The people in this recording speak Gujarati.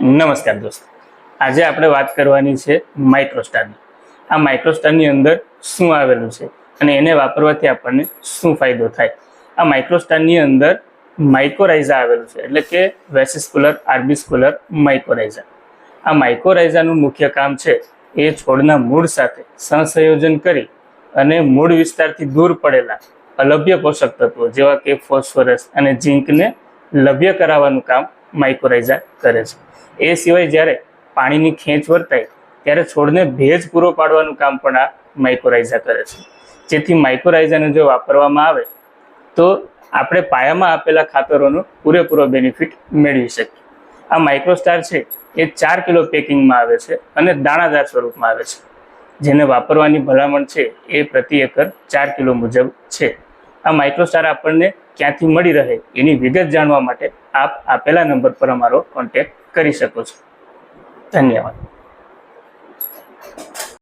નમસ્કાર દોસ્તો. આજે આપણે વાત કરવાની છે માઇક્રોસ્ટારની આ માઇક્રોસ્ટારની અંદર શું આવેલું છે અને એને વાપરવાથી આપણને શું ફાયદો થાય? આ માઇક્રોસ્ટારની અંદર માઇકોરાઇઝા આવેલું છે, એટલે કે વેસિસ્કુલર આર્બિસ્કુલર માઇકોરાઇઝા આ માઇકોરાઇઝાનું મુખ્ય કામ છે એ છોડના મૂળ સાથે સંસંયોજન કરી અને મૂળ વિસ્તારથી દૂર પડેલા અલભ્ય પોષક તત્વો જેવા કે ફોસ્ફરસ અને ઝીંકને લભ્ય કરાવવાનું કામ માઇકોરાઇઝા કરે છે. એ સિવાય જ્યારે પાણીની ખેંચ વર્તાય, ત્યારે છોડને ભેજ પૂરો પાડવાનું કામ પણ આ માઇકોરાઇઝા કરે છે. જેથી માઇકોરાઇઝાને જો વાપરવામાં આવે, તો આપણે પાયામાં આપેલા ખાતરોનો પૂરેપૂરો બેનિફિટ મેળવી શકીએ. આ માઇક્રોસ્ટાર છે, એ ચાર કિલો પેકિંગમાં આવે છે અને દાણાદાર સ્વરૂપમાં આવે છે. જેને વાપરવાની ભલામણ છે, એ પ્રતિ એકર ચાર કિલો મુજબ છે. આ માઇક્રોસ્ટાર આપણને ક્યાંથી મળી રહે એની વિગત જાણવા માટે આપ આપેલા નંબર પર અમારો કોન્ટેક્ટ કરી શકો છો. ધન્યવાદ.